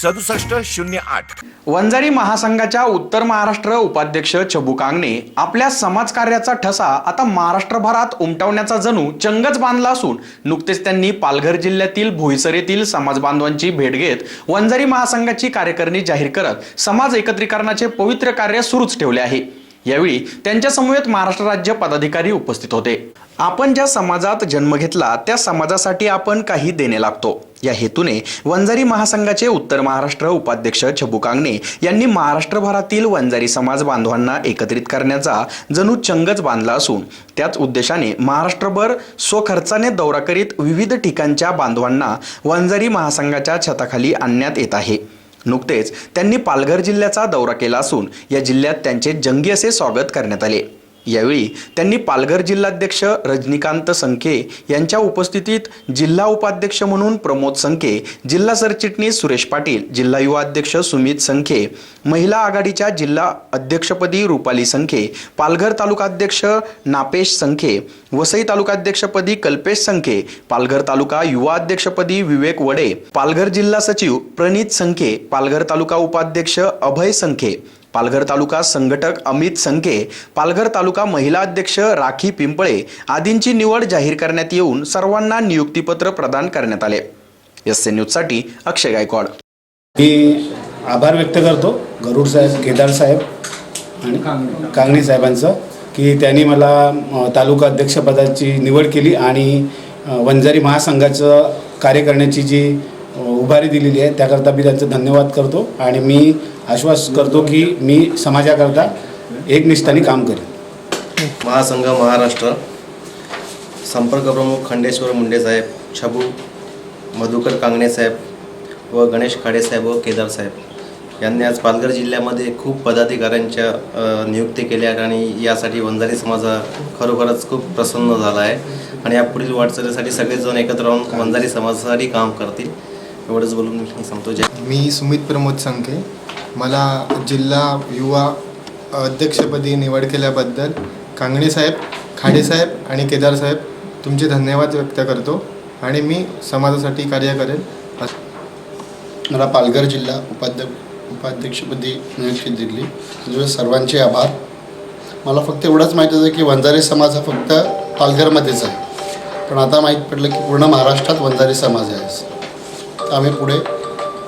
सदुसष्ट शून्य आठ. वंजारी महासंघाच्या उत्तर महाराष्ट्र उपाध्यक्ष छबू कांगणे आपल्या समाजकार्याचा ठसा आता महाराष्ट्रभरात उमटवण्याचा जणू चंगच बांधला असून नुकतेच त्यांनी पालघर जिल्ह्यातील भोईसर येथील समाज बांधवांची भेट घेत वंजारी महासंघाची कार्यकारिणी जाहीर करत समाज एकत्रीकरणाचे पवित्र कार्य सुरूच ठेवले आहे. यावेळी त्यांच्या समवेत महाराष्ट्र राज्य पदाधिकारी उपस्थित होते. आपण ज्या समाजात जन्म घेतला त्या समाजासाठी आपण काही देणे लागतो. या हेतूने वंजारी महासंघाचे उत्तर महाराष्ट्र उपाध्यक्ष छबू कांगणे यांनी महाराष्ट्रभरातील वंजारी समाज बांधवांना एकत्रित करण्याचा जणू चंगच बांधला असून त्याच उद्देशाने महाराष्ट्रभर स्वखर्चाने दौरा करीत विविध ठिकाणच्या बांधवांना वंजारी महासंघाच्या छताखाली आणण्यात येत आहे. नुकतेच त्यांनी पालघर जिल्ह्याचा दौरा केला असून या जिल्ह्यात त्यांचे जंगी असे स्वागत करण्यात आले. यावेळी त्यांनी पालघर जिल्हाध्यक्ष रजनीकांत संखे यांच्या उपस्थितीत जिल्हा उपाध्यक्ष म्हणून प्रमोद संखे जिल्हा सरचिटणीस सुरेश पाटील जिल्हा युवा अध्यक्ष सुमित संखे महिला आघाडीच्या जिल्हा अध्यक्षपदी रुपाली संखे पालघर तालुकाध्यक्ष नापेश संखे वसई तालुकाध्यक्षपदी कल्पेश संखे पालघर तालुका युवा अध्यक्षपदी विवेक वडे पालघर जिल्हा सचिव प्रणित संखे पालघर तालुका उपाध्यक्ष अभय संखे पालघर तालुका संघटक अमित संके पालघर तालुका महिला अध्यक्ष राखी पिंपळे आदींची निवड जाहीर करण्यात येऊन सर्वांना नियुक्तीपत्र प्रदान करण्यात आले. एस एन न्यूजसाठी अक्षय गायकवाड. मी आभार व्यक्त करतो गरुड साहेब केदार साहेब आणि कांगणे साहेबांचं की त्यांनी मला तालुका अध्यक्षपदाची निवड केली आणि वंजारी महासंघाचं कार्य करण्याची जी उभारी दिलेली आहे त्याकरता मी त्यांचं धन्यवाद करतो आणि मी आश्वास करतो की मी समाजाकरता एकनिष्ठाने काम करेन. महासंघ महाराष्ट्र. संपर्क प्रमुख खंडेश्वर मुंडे साहेब छबू मधुकर कांगणे साहेब व गणेश खाडे साहेब व केदार साहेब. यांनी आज पालघर जिल्ह्यामध्ये खूप पदाधिकाऱ्यांच्या नियुक्ती केल्या आहेत आणि यासाठी वंजारी समाज हा खरोखरच खूप प्रसन्न झाला आहे. आणि या पुढील वाटचालीसाठी सगळेजण एकत्र राहून वंजारी समाजासाठी काम करतील. एवढंच बोलून मी संपतो जय मी सुमित प्रमोद संखे मला जिल्हा युवा अध्यक्षपदी निवड केल्याबद्दल कांगणे साहेब आणि केदार साहेब तुमचे धन्यवाद व्यक्त करतो आणि मी समाजासाठी कार्य करेन. मला पालघर जिल्हा उपाध्य उपाध्यक्षपदी नियुक्ती दिली. त्यामुळे सर्वांचे आभार. मला फक्त एवढंच माहीत होतं की वंजारी समाज हा फक्त पालघरमध्येच आहे. पण आता माहीत पडलं की पूर्ण महाराष्ट्रात वंजारी समाज आहे. आम्ही पुढे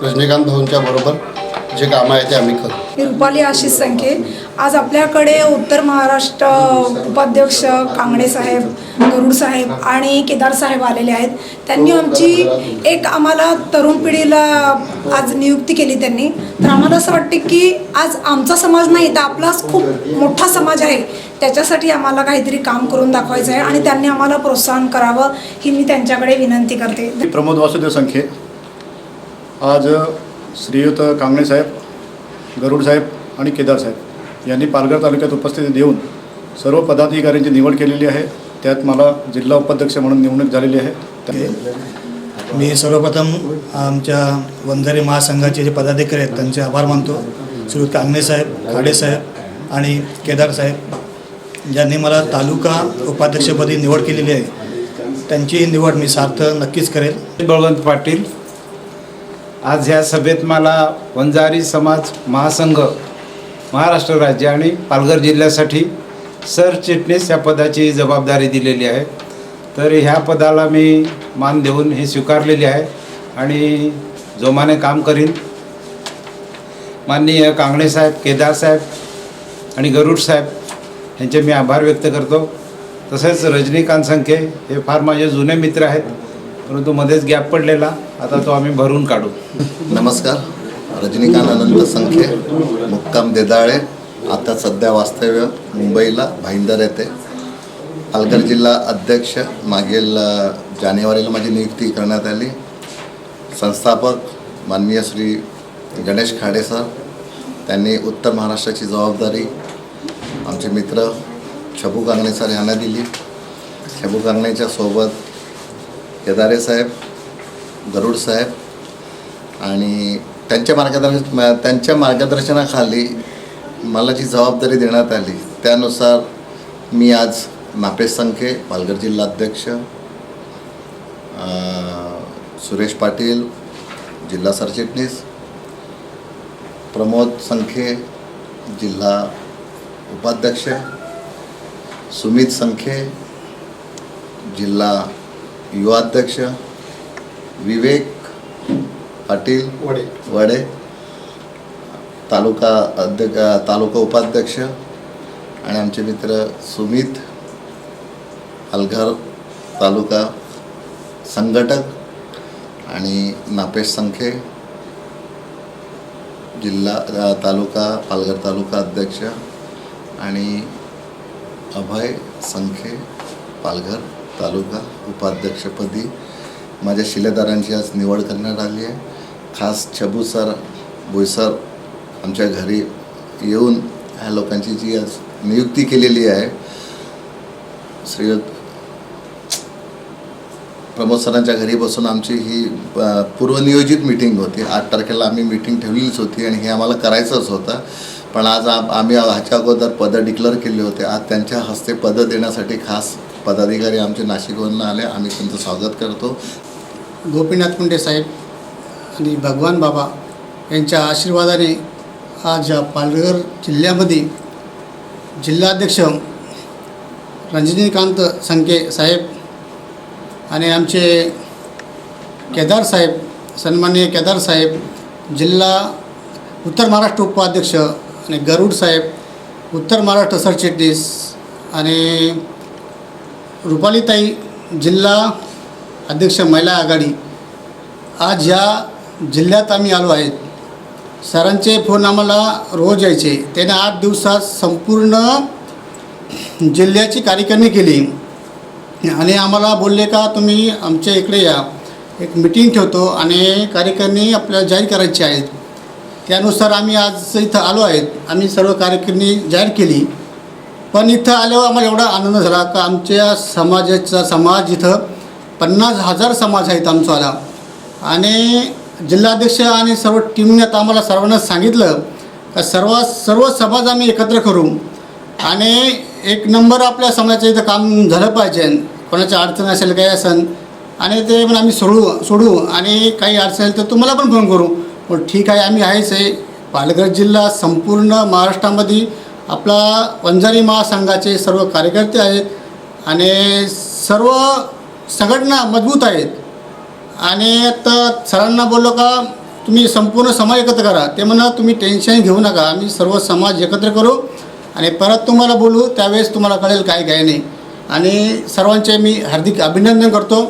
रजनीकांत भाऊंच्या बरोबर जे कामं आहे ते आम्ही करू मी रुपाली आशिष संखे आज आपल्याकडे उत्तर महाराष्ट्र उपाध्यक्ष कांगणे साहेब गरुड साहेब आणि केदार साहेब आलेले आहेत. त्यांनी आमची एक आम्हाला तरुण पिढीला आज नियुक्ती केली त्यांनी. तर आम्हाला असं वाटते की आज आमचा समाज नाही तर आपलाच खूप मोठा समाज आहे. त्याच्यासाठी आम्हाला काहीतरी काम करून दाखवायचं आहे आणि त्यांनी आम्हाला प्रोत्साहन करावं ही मी त्यांच्याकडे विनंती करते. प्रमोद वासुदेव संखे आज श्रीयुत कांगणे साहेब गरुड साहेब आणि केदार साहेब यांनी पालघर तालुक्यात उपस्थिती देऊन सर्व पदाधिकाऱ्यांची निवड केलेली आहे. त्यात मला जिल्हा उपाध्यक्ष म्हणून निवडणूक झालेली आहे. मी सर्वप्रथम आमच्या वंजारी महासंघाचे जे पदाधिकारी आहेत त्यांचे आभार मानतो. श्री कांगणे साहेब खाडे साहेब आणि केदार साहेब ज्यांनी मला तालुका उपाध्यक्षपदी निवड केलेली आहे. त्यांची निवड मी सार्थ नक्कीच करेल. बळवंत पाटील आज ह्या सभेत मला वंजारी समाज महासंघ महाराष्ट्र राज्य आणि पालघर जिल्ह्यासाठी सरचिटणीस या पदाची जबाबदारी दिलेली आहे. तर ह्या पदाला मी मान देऊन हे स्वीकारलेले आहे आणि जोमाने काम करीन. माननीय कांगणे साहेब केदार साहेब आणि गरुड साहेब यांचे मी आभार व्यक्त करतो. तसेच रजनीकांत संखे हे फार माझे जुने मित्र आहेत. परंतु मध्येच गॅप पडलेला आता तो आम्ही भरून काढू. नमस्कार. रजनीकांत अनंत संखे मुक्काम देदाळे. आता सध्या वास्तव्य मुंबईला भाईंदर येथे पालघर जिल्हा अध्यक्ष मागील जानेवारीला माझी नियुक्ती करण्यात आली. संस्थापक माननीय श्री गणेश खाडे सर त्यांनी उत्तर महाराष्ट्राची जबाबदारी आमचे मित्र छबू कांगणे सर यांना दिली. छबू कांगणेच्या सोबत केदारे साहेब गरुड साहेब आणि त्यांच्या मार्गदर्शन त्यांच्या मार्गदर्शनाखाली मला जी जबाबदारी देण्यात आली त्यानुसार मी आज नापेश संखे पालघर जिल्हाध्यक्ष अध्यक्ष सुरेश पाटील जिल्हा सरचिटणीस प्रमोद संखे जिल्हा उपाध्यक्ष सुमित संखे जिल्हा युवा अध्यक्ष विवेक पाटील वडे. वडे तालुका अध्यक्ष तालुका उपाध्यक्ष आणि आमचे मित्र सुमित पालघर तालुका संघटक आणि नापेश संखे जिल्हा तालुका पालघर तालुका अध्यक्ष आणि अभय संखे पालघर. तालुका उपाध्यक्षपदी माझ्या शिलेदारांची आज निवड करण्यात आली आहे. खास छबू सर भुईसर आमच्या घरी येऊन ह्या लोकांची जी आज नियुक्ती केलेली आहे श्रीयुत प्रमोद सरांच्या घरी बसून आमची ही पूर्वनियोजित मिटिंग होती. आठ तारखेला आम्ही मिटिंग ठेवलेलीच होती आणि हे आम्हाला करायचंच होतं. पण आज आम्ही ह्याच्या अगोदर पदं डिक्लेअर केले होते. आज त्यांच्या हस्ते पदं देण्यासाठी खास पदाधिकारी आमचे नाशिकवरून आले. आम्ही त्यांचं स्वागत करतो. गोपीनाथ मुंडे साहेब आणि भगवान बाबा यांच्या आशीर्वादाने आज पालघर जिल्ह्यामध्ये जिल्हाध्यक्ष रंजनीकांत संके साहेब आणि आमचे केदार साहेब सन्माननीय केदार साहेब जिल्हा उत्तर महाराष्ट्र उपाध्यक्ष आणि गरुड साहेब उत्तर महाराष्ट्र सरचिटणीस आणि रुपालीताई जिल्हा अध्यक्ष महिला आघाडी आज ह्या जिल्ह्यात आम्ही आलो आहेत सरांचे फोन आम्हाला रोज यायचे त्याने आठ दिवसात संपूर्ण जिल्ह्याची कार्यकारिणी केली आणि आम्हाला बोलले का तुम्ही आमच्या इकडे या एक मिटिंग ठेवतो आणि कार्यकारिणी आपल्याला जाहीर करायची आहेत त्यानुसार आम्ही आज इथं आलो आहेत. आम्ही सर्व कार्यक्रमी जाहीर केली. पण इथं आल्यावर आम्हाला एवढा आनंद झाला का आमच्या समाजाचा समाज इथं पन्नास हजार समाज आहेत आमचावाला आणि जिल्हाध्यक्ष आणि सर्व टीमने आता आम्हाला सर्वांना सांगितलं का सर्व सर्व समाज आम्ही एकत्र करू. आणि एक नंबर आपल्या समाजाचं इथं काम झालं पाहिजे. कोणाची अडचण असेल काही असेल. आणि ते पण आम्ही सोडू सोडू. आणि काही अडचण असेल तर तुम्हाला पण फोन करू. पण ठीक आहे आम्ही आहेच आहे. पालघर जिल्हा संपूर्ण महाराष्ट्रामध्ये आपला वंजारी महासंघाचे सर्व कार्यकर्ते आहेत आणि सर्व संघटना मजबूत आहेत. आणि आता सरांना बोललो का तुम्ही संपूर्ण समाज एकत्र करा. ते म्हणा तुम्ही टेन्शन घेऊ नका. आम्ही सर्व समाज एकत्र करू आणि परत तुम्हाला बोलू त्यावेळेस तुम्हाला कळेल काय काय नाही. आणि सर्वांचे मी हार्दिक अभिनंदन करतो.